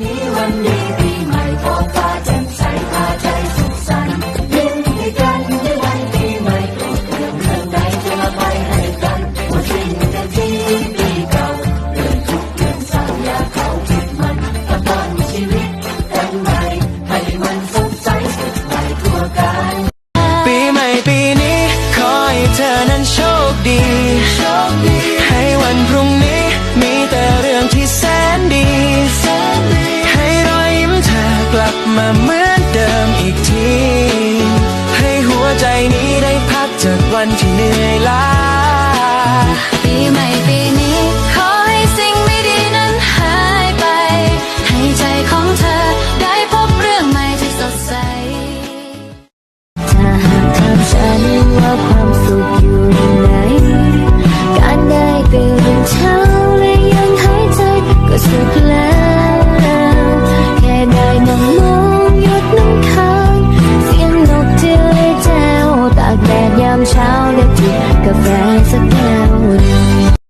นี้ ลับมาเหมือนเดิมอีกที ให้หัวใจนี้ได้พักจากวันที่เหนื่อยล้าปีใหม่ปีนี้ ขอให้สิ่งไม่ดีนั้นหายไป ให้ใจของเธอได้พบเรื่องใหม่ที่สดใสถ้าหากถามฉันว่าความสุขอยู่ไหน การได้ตื่นเช้า เช้าและจิบกาแฟสักแก้วหนึ่ง